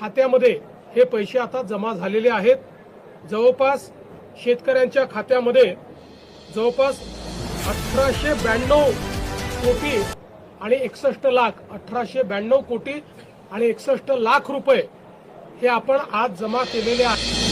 खात्यामध्ये हे पैसे आता जमा झालेले आहेत. जवळपास शेतकऱ्यांच्या खात्यामध्ये जवळपास अठराशे ब्याण्णव कोटी आणि एकसष्ट लाख अठराशे ब्याण्णव कोटी आणि एकसष्ट लाख रुपये हे आपण आज जमा केलेले आहे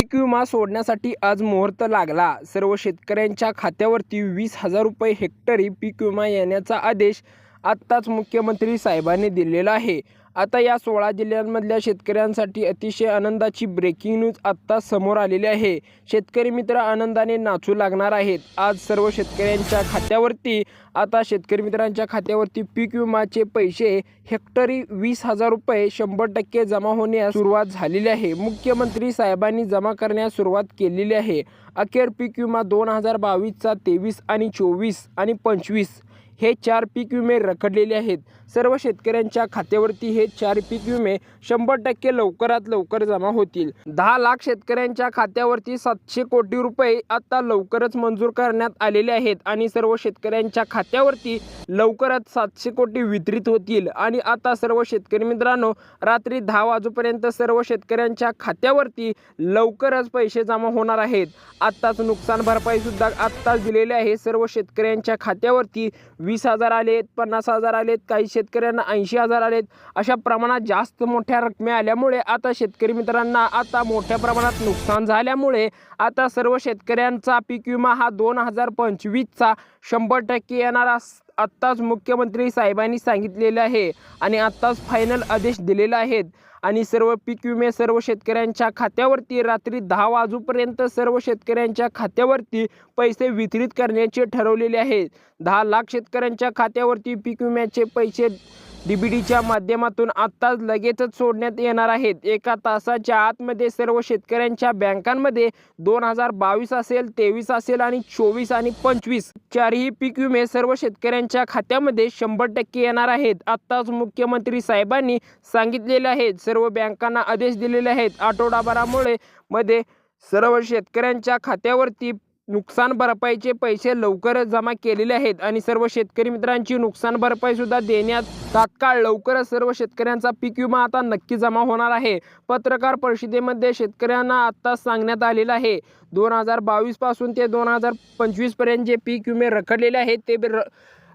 पीक विमा सोडण्यासाठी आज मुहूर्त लागला. सर्व शेतकऱ्यांच्या खात्यावरती वीस हजार रुपये हेक्टरी पीक विमा येण्याचा आदेश आत्ताच मुख्यमंत्री साहेबांनी दिलेला आहे. आता या सोळा जिल्ह्यांमधल्या शेतकऱ्यांसाठी अतिशय आनंदाची ब्रेकिंग न्यूज आत्ता समोर आलेली आहे. शेतकरी मित्र आनंदाने नाचू लागणार आहेत. आज सर्व शेतकऱ्यांच्या खात्यावरती आता शेतकरी मित्रांच्या खात्यावरती पीक विमाचे पैसे हेक्टरी वीस हजार रुपये शंभर टक्के जमा होण्यास सुरुवात झालेली आहे. मुख्यमंत्री साहेबांनी जमा करण्यास सुरुवात केलेली आहे. अखेर पीक विमा दोन हजार बावीसचा तेवीस आणि चोवीस आणि पंचवीस हे चार पीक विमे रखडलेले आहेत. सर्व शेतकऱ्यांच्या खात्यावरती हे चार पीक विमे शंभर टक्के लवकरात लवकर जमा होतील. दहा लाख शेतकऱ्यांच्या खात्यावरती सातशे कोटी रुपये आता लवकरच मंजूर करण्यात आलेले आहेत आणि सर्व शेतकऱ्यांच्या खात्यावरती लवकरच सातशे कोटी वितरित होतील. आणि आता सर्व शेतकरी मित्रांनो रात्री दहा वाजूपर्यंत सर्व शेतकऱ्यांच्या खात्यावरती लवकरच पैसे जमा होणार आहेत. आत्ताच नुकसान भरपाई सुद्धा आत्ताच दिलेली आहे. सर्व शेतकऱ्यांच्या खात्यावरती वीस हजार आलेत पन्नास हजार आलेत काही शेतकऱ्यांना ऐंशी हजार आलेत. अशा प्रमाणात जास्त मोठ्या रकमे आल्यामुळे आता शेतकरी मित्रांना आता मोठ्या प्रमाणात नुकसान झाल्यामुळे आता सर्व शेतकऱ्यांचा पीक विमा हा दोन हजार पंचवीसचा शंभर टक्के येणारा आत्ताच मुख्यमंत्री साहेबांनी सांगितलेले आहे आणि आत्ताच फायनल आदेश दिलेले आहेत. आणि सर्व पीक विमे सर्व शेतकऱ्यांच्या खात्यावरती रात्री दहा वाजूपर्यंत सर्व शेतकऱ्यांच्या खात्यावरती पैसे वितरित करण्याचे ठरवलेले आहे दहा लाख शेतकऱ्यांच्या खात्यावरती पीक विम्याचे पैसे डी बी डीच्या माध्यमातून आत्ताच लगेचच सोडण्यात येणार आहेत. एका तासाच्या आतमध्ये सर्व शेतकऱ्यांच्या बँकांमध्ये दोन हजार बावीस असेल तेवीस असेल आणि चोवीस आणि पंचवीस चारही पीक विमे सर्व शेतकऱ्यांच्या खात्यामध्ये शंभर टक्के येणार आहेत. आत्ताच मुख्यमंत्री साहेबांनी सांगितलेले आहेत. सर्व बँकांना आदेश दिलेले आहेत. आठवडाभरामुळे मध्ये सर्व शेतकऱ्यांच्या खात्यावरती नुकसान भरपाईचे पैसे लवकरच जमा केलेले आहेत आणि सर्व शेतकरी मित्रांची नुकसान भरपाई सुद्धा देण्यात तात्काळ लवकरच सर्व शेतकऱ्यांचा पीक विमा आता नक्की जमा होणार आहे. पत्रकार परिषदेमध्ये शेतकऱ्यांना आत्ताच सांगण्यात आलेलं आहे. दोन हजार बावीसपासून ते दोन हजार पंचवीसपर्यंत जे पीक विमे रखडलेले आहेत ते बी र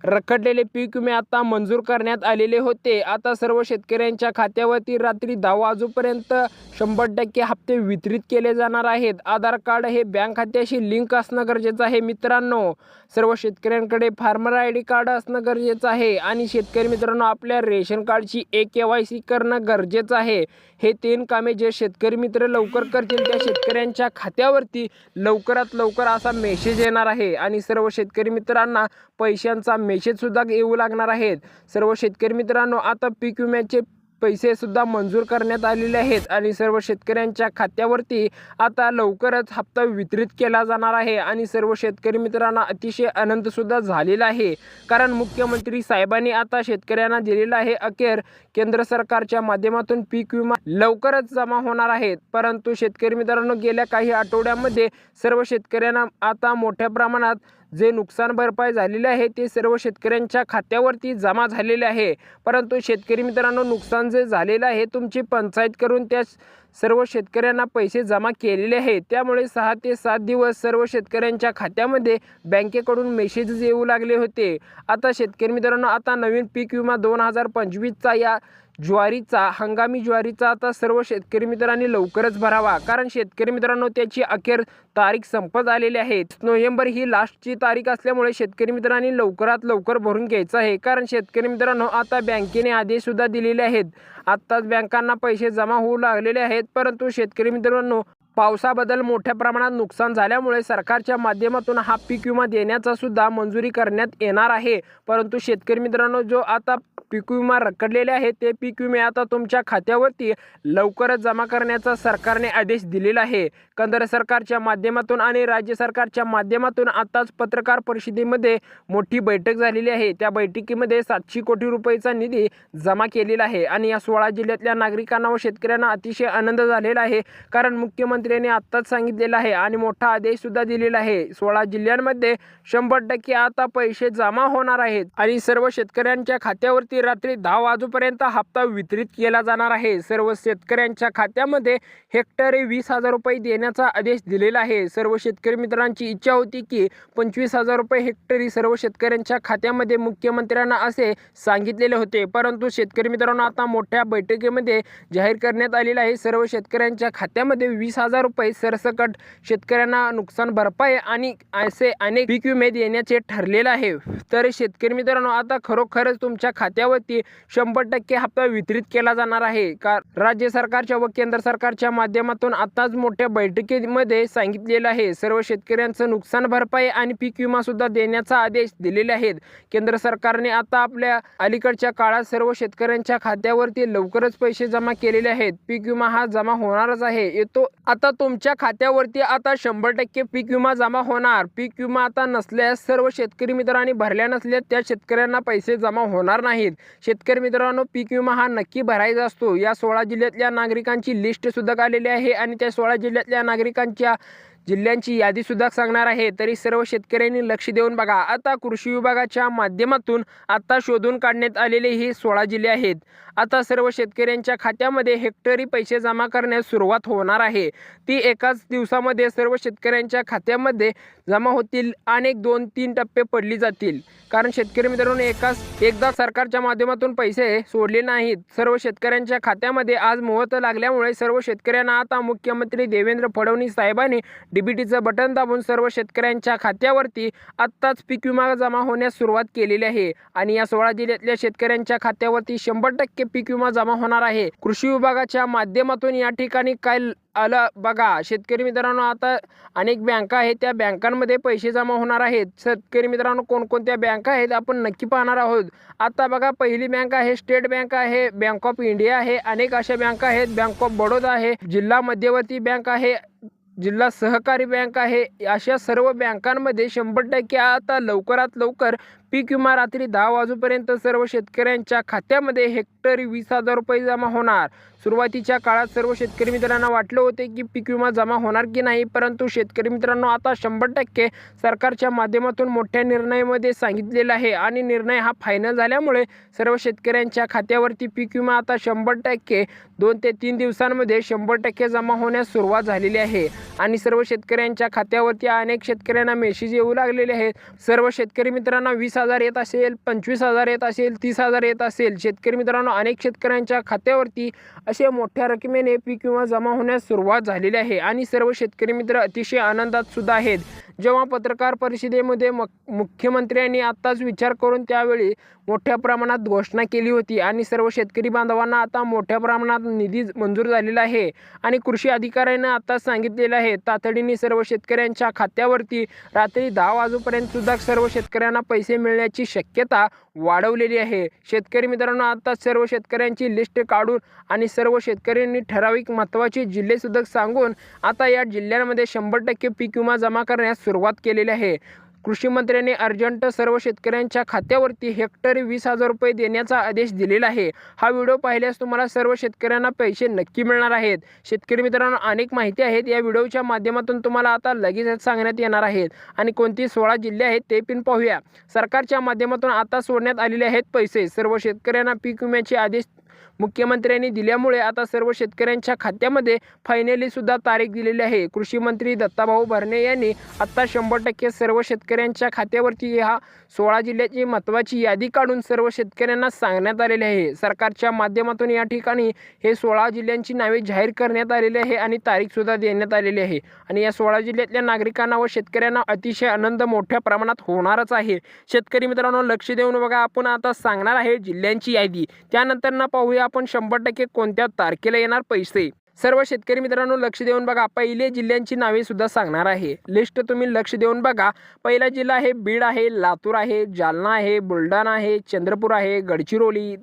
रखडलेले पीक विमे आता मंजूर करण्यात आलेले होते. आता सर्व शेतकऱ्यांच्या खात्यावरती रात्री दहा वाजूपर्यंत शंभर टक्के हप्ते वितरित केले जाणार आहेत. आधार कार्ड हे बँक खात्याशी लिंक असणं गरजेचं आहे मित्रांनो. सर्व शेतकऱ्यांकडे फार्मर आय डी कार्ड असणं गरजेचं आहे. आणि शेतकरी मित्रांनो आपल्या रेशन कार्डची ए के वाय सी करणं गरजेचं आहे. हे तीन कामे जे शेतकरी मित्र लवकर करतील त्या शेतकऱ्यांच्या खात्यावरती लवकरात लवकर असा मेसेज येणार आहे. आणि सर्व शेतकरी मित्रांना पैशांचा मेसेजसुद्धा येऊ लागणार आहेत. सर्व शेतकरी मित्रांनो आता पीक विम्याचे पैसे सुद्धा मंजूर करण्यात आलेले आहेत आणि सर्व शेतकऱ्यांच्या खात्यावरती आता लवकरच हप्ता वितरित केला जाणार आहे आणि सर्व शेतकरी मित्रांना अतिशय आनंद सुद्धा झालेला आहे. कारण मुख्यमंत्री साहेबांनी आता शेतकऱ्यांना दिलेला आहे अखेर केंद्र सरकारच्या माध्यमातून पीक विमा लवकरच जमा होणार आहेत परंतु शेतकरी मित्रांनो गेल्या काही आठवड्यामध्ये सर्व शेतकऱ्यांना आता मोठ्या प्रमाणात जे नुकसान भरपाई झालेले आहे ते सर्व शेतकऱ्यांच्या खात्यावरती जमा झालेले आहे. परंतु शेतकरी मित्रांनो नुकसान जे झालेलं आहे तुमची पंचायत करून त्या सर्व शेतकऱ्यांना पैसे जमा केलेले आहे त्यामुळे सहा ते सात दिवस सर्व शेतकऱ्यांच्या खात्यामध्ये बँकेकडून मेसेजेस येऊ लागले होते. आता शेतकरी मित्रांनो आता नवीन पीक विमा दोन हजार पंचवीसचा या ज्वारीचा हंगामी ज्वारीचा आता सर्व शेतकरी मित्रांनी लवकरच भरावा. कारण शेतकरी मित्रांनो त्याची अखेर तारीख संपत आलेली आहे. नोव्हेंबर ही लास्टची तारीख असल्यामुळे शेतकरी मित्रांनी लवकरात लवकर भरून घ्यायचं आहे. कारण शेतकरी मित्रांनो आता बँकेने आदेशसुद्धा दिलेले आहेत. आत्ताच बँकांना पैसे जमा होऊ लागलेले आहेत. परंतु शेतकरी मित्रांनो पावसाबद्दल मोठ्या प्रमाणात नुकसान झाल्यामुळे सरकारच्या माध्यमातून हा पीक विमा देण्याचा सुद्धा मंजुरी करण्यात येणार आहे. परंतु शेतकरी मित्रांनो जो आता पीक विमा रखडलेले आहे ते पीक विमे आता तुमच्या खात्यावरती लवकरच जमा करण्याचा सरकारने आदेश दिलेला आहे. केंद्र सरकारच्या माध्यमातून आणि राज्य सरकारच्या माध्यमातून आताच पत्रकार परिषदेमध्ये मोठी बैठक झालेली आहे. त्या बैठकीमध्ये सातशे कोटी रुपयेचा निधी जमा केलेला आहे आणि या सोळा जिल्ह्यातल्या नागरिकांना व शेतकऱ्यांना अतिशय आनंद झालेला आहे. कारण मुख्यमंत्री मुख्यमंत्र्यांनी आत्ताच सांगितलेलं आहे आणि मोठा आदेश सुद्धा दिलेला आहे. सोळा जिल्ह्यांमध्ये शंभर टक्के आता पैसे जमा होणार आहेत आणि सर्व शेतकऱ्यांच्या खात्यावरती रात्री दहा वाजूपर्यंत हप्ता वितरित केला जाणार आहे. सर्व शेतकऱ्यांच्या खात्यामध्ये हेक्टरी वीस हजार रुपये देण्याचा आदेश दिलेला आहे. सर्व शेतकरी मित्रांची इच्छा होती की पंचवीस हजार रुपये हेक्टरी सर्व शेतकऱ्यांच्या खात्यामध्ये मुख्यमंत्र्यांना असे सांगितलेले होते. परंतु शेतकरी मित्रांनो आता मोठ्या बैठकीमध्ये जाहीर करण्यात आलेलं आहे. सर्व शेतकऱ्यांच्या खात्यामध्ये वीस हजार रुपये सरसकट शेतकऱ्यांना नुकसान भरपाई आणि असे अनेक पीक विमे देण्याचे ठरलेलं आहे. तर शेतकरी मित्रांनो आता खरोखरच तुमच्या खात्यावरती शंभर टक्के हप्ता वितरित केला जाणार आहे. का राज्य सरकारच्या व केंद्र सरकारच्या माध्यमातून आताच मोठ्या बैठकीमध्ये सांगितलेलं आहे. सर्व शेतकऱ्यांचं नुकसान भरपाई आणि पीक विमा सुद्धा देण्याचा आदेश दिलेले आहेत. केंद्र सरकारने आता आपल्या अलीकडच्या काळात सर्व शेतकऱ्यांच्या खात्यावरती लवकरच पैसे जमा केलेले आहेत. पीक विमा हा जमा होणारच आहे. येतो आता तुमच्या खात्यावरती आता शंभर टक्के पीक विमा जमा होणार. पीक विमा आता नसल्यास सर्व शेतकरी मित्रांनी भरल्या नसल्यास त्या शेतकऱ्यांना पैसे जमा होणार नाहीत. शेतकरी मित्रांनो पीक विमा हा नक्की भरायचा असतो. या सोळा जिल्ह्यातल्या नागरिकांची लिस्टसुद्धा आलेली आहे आणि त्या सोळा जिल्ह्यातल्या नागरिकांच्या जिल्ह्यांची यादी सुद्धा सांगणार आहे. तरी सर्व शेतकऱ्यांनी लक्ष देऊन बघा. आता कृषी विभागाच्या माध्यमातून आता शोधून काढण्यात आलेले हे सोळा जिल्हे आहेत. आता सर्व शेतकऱ्यांच्या खात्यामध्ये हेक्टरी पैसे जमा करण्यास सुरुवात होणार आहे. ती एकाच दिवसामध्ये सर्व शेतकऱ्यांच्या खात्यामध्ये जमा होतील अनेक दोन तीन टप्पे पडली जातील. कारण शेतकरी मित्रांनो एकाच एकदा सरकारच्या माध्यमातून पैसे सोडले नाहीत. सर्व शेतकऱ्यांच्या खात्यामध्ये आज मुहूर्त लागल्यामुळे सर्व शेतकऱ्यांना आता मुख्यमंत्री देवेंद्र फडणवीस साहेबांनी डीबीटीचं बटन दाबून सर्व शेतकऱ्यांच्या खात्यावरती आत्ताच पीक विमा जमा होण्यास सुरुवात केलेली आहे. आणि या सोळा जिल्ह्यातल्या शेतकऱ्यांच्या खात्यावरती शंभर टक्के पीक विमा जमा होणार आहे. कृषी विभागाच्या माध्यमातून या ठिकाणी काय आलं बघा. शेतकरी मित्रांनो आता अनेक बँका आहेत. त्या बँकांमध्ये पैसे जमा होणार आहेत. शेतकरी मित्रांनो कोणकोणत्या बँका आहेत आपण नक्की पाहणार आहोत. आता बघा पहिली बँक आहे स्टेट बँक आहे बँक ऑफ इंडिया आहे. अनेक अशा बँका आहेत. बँक ऑफ बडोदा आहे. जिल्हा मध्यवर्ती बँक आहे. जिल्हा सहकारी बँक आहे. अशा सर्व बँकांमध्ये शंभर टक्के आता लवकरात लवकर पीक विमा रात्री दहा वाजूपर्यंत सर्व शेतकऱ्यांच्या खात्यामध्ये हेक्टरी वीस हजार रुपये जमा होणार. सुरुवातीच्या काळात सर्व शेतकरी मित्रांना वाटलं होते की पीक विमा जमा होणार की नाही परंतु शेतकरी मित्रांनो आता शंभर टक्के सरकारच्या माध्यमातून मोठ्या निर्णयामध्ये सांगितलेला आहे आणि निर्णय हा फायनल झाल्यामुळे सर्व शेतकऱ्यांच्या खात्यावरती पीक विमा आता शंभर टक्के दोन ते तीन दिवसांमध्ये शंभर टक्के जमा होण्यास सुरुवात झालेली आहे. आणि सर्व शेतकऱ्यांच्या खात्यावरती अनेक शेतकऱ्यांना मेसेज येऊ लागलेले आहेत. सर्व शेतकरी मित्रांना वीस हजार येत असेल पंचवीस हजार येत असेल तीस हजार येत असेल. शेतकरी मित्रांनो अनेक शेतकऱ्यांच्या खात्यावरती असे मोठ्या रकमेने पीक विमा जमा होण्यास सुरुवात झालेली आहे. आणि सर्व शेतकरी मित्र अतिशय आनंदात सुद्धा आहेत. जेव्हा पत्रकार परिषदेमध्ये मक मुख्यमंत्र्यांनी आत्ताच विचार करून त्यावेळी मोठ्या प्रमाणात घोषणा केली होती आणि सर्व शेतकरी बांधवांना आता मोठ्या प्रमाणात निधी मंजूर झालेला आहे आणि कृषी अधिकाऱ्यांना आत्ताच सांगितलेलं आहे तातडीने सर्व शेतकऱ्यांच्या खात्यावरती रात्री दहा वाजूपर्यंत सुद्धा सर्व शेतकऱ्यांना पैसे मिळण्याची शक्यता वाढवलेली आहे. शेतकरी मित्रांनो आता सर्व शेतकऱ्यांची लिस्ट काढून आणि सर्व शेतकऱ्यांनी ठराविक महत्त्वाचे जिल्हेसुद्धा सांगून आता या जिल्ह्यांमध्ये शंभर टक्के पीक विमा जमा करण्यास सुरुवात केलेली आहे. कृषीमंत्र्यांनी अर्जंट सर्व शेतकऱ्यांच्या खात्यावरती हेक्टरी वीस हजार रुपये देण्याचा आदेश दिलेला आहे. हा व्हिडिओ पाहिल्यास तुम्हाला सर्व शेतकऱ्यांना पैसे नक्की मिळणार आहेत. शेतकरी मित्रांनो अनेक माहिती आहेत. या व्हिडिओच्या माध्यमातून तुम्हाला आता लगेचच सांगण्यात येणार आहेत. आणि कोणती सोळा जिल्हे आहेत ते पण पाहूया. सरकारच्या माध्यमातून आता सोडण्यात आलेले आहेत पैसे. सर्व शेतकऱ्यांना पीक विम्याचे आदेश मुख्यमंत्र्यांनी दिल्यामुळे आता सर्व शेतकऱ्यांच्या खात्यामध्ये फायनली सुद्धा तारीख दिलेली आहे. कृषी मंत्री दत्ताभाऊ भरणे यांनी आता शंभर टक्के सर्व शेतकऱ्यांच्या खात्यावरती हा सोळा जिल्ह्याची महत्त्वाची यादी काढून सर्व शेतकऱ्यांना सांगण्यात आलेले आहे. सरकारच्या माध्यमातून या ठिकाणी हे सोळा जिल्ह्यांची नावे जाहीर करण्यात आलेली आहे आणि तारीख सुद्धा देण्यात आलेली आहे. आणि या सोळा जिल्ह्यातल्या नागरिकांना व शेतकऱ्यांना अतिशय आनंद मोठ्या प्रमाणात होणारच आहे. शेतकरी मित्रांनो लक्ष देऊन बघा आपण आता सांगणार आहे जिल्ह्यांची यादी. त्यानंतर ना पाहूया आपण शंभर टक्के कोणत्या तारखेला येणार पैसे? सर्व शेतकरी मित्रांनो लक्ष देऊन बघा. पहिले जिल्ह्यांची नावे सुद्धा सांगणार आहे. लिस्ट तुम्ही लक्ष देऊन बघा. पहिला जिल्हा आहे बीड आहे लातूर आहे जालना आहे बुलढाणा आहे चंद्रपूर आहे गडचिरोली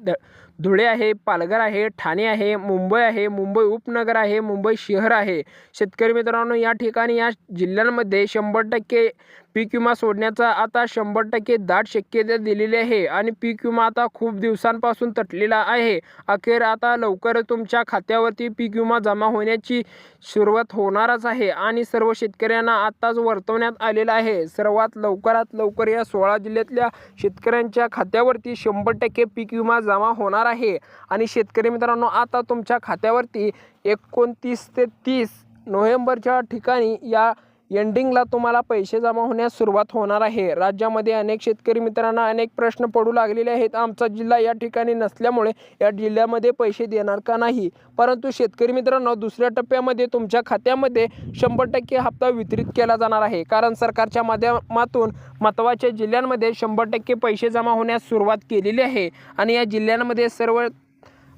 धुळे आहे पालघर आहे ठाणे आहे मुंबई आहे मुंबई उपनगर आहे मुंबई शहर आहे. शेतकरी मित्रांनो या ठिकाणी या जिल्ह्यांमध्ये शंभर टक्के पीक विमा सोडण्याचा आता शंभर टक्के दाट शक्यता दिलेली आहे आणि पीक विमा आता खूप दिवसांपासून तटलेला आहे. अखेर आता लवकर तुमच्या खात्यावरती पीक विमा जमा होण्याची सुरुवात होणारच आहे आणि सर्व शेतकऱ्यांना आत्ताच वर्तवण्यात आलेलं आहे. सर्वात लवकरात लवकर या सोळा जिल्ह्यातल्या शेतकऱ्यांच्या खात्यावरती शंभर टक्के पीक विमा जमा होणार आहे. आणि शेतकरी मित्रांनो आता तुमच्या खात्यावरती एकोणतीस ते तीस नोव्हेंबरच्या ठिकाणी या एंडिंगला तुम्हाला पैसे जमा होण्यास सुरुवात होणार आहे. राज्यामध्ये अनेक शेतकरी मित्रांना अनेक प्रश्न पडू लागलेले आहेत. आमचा जिल्हा या ठिकाणी नसल्यामुळे या जिल्ह्यामध्ये पैसे देणार का नाही? परंतु शेतकरी मित्रांनो दुसऱ्या टप्प्यामध्ये तुमच्या खात्यामध्ये शंभर टक्के हप्ता वितरित केला जाणार आहे. कारण सरकारच्या माध्यमातून महत्त्वाच्या जिल्ह्यांमध्ये शंभर टक्के पैसे जमा होण्यास सुरुवात केलेली आहे आणि या जिल्ह्यांमध्ये सर्व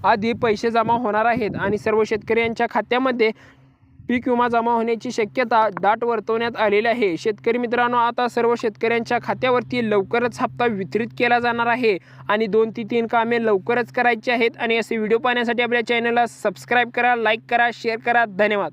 आधी पैसे जमा होणार आहेत आणि सर्व शेतकऱ्यांच्या खात्यामध्ये पीक विमा जमा होण्याची शक्यता दाट वर्तवण्यात आलेली आहे. शेतकरी मित्रांनो आता सर्व शेतकऱ्यांच्या खात्यावरती लवकरच हप्ता वितरित केला जाणार आहे आणि दोन ते तीन कामे लवकरच करायची आहेत. आणि असे व्हिडिओ पाहण्यासाठी आपल्या चॅनलला सबस्क्राईब करा लाईक करा शेअर करा. धन्यवाद.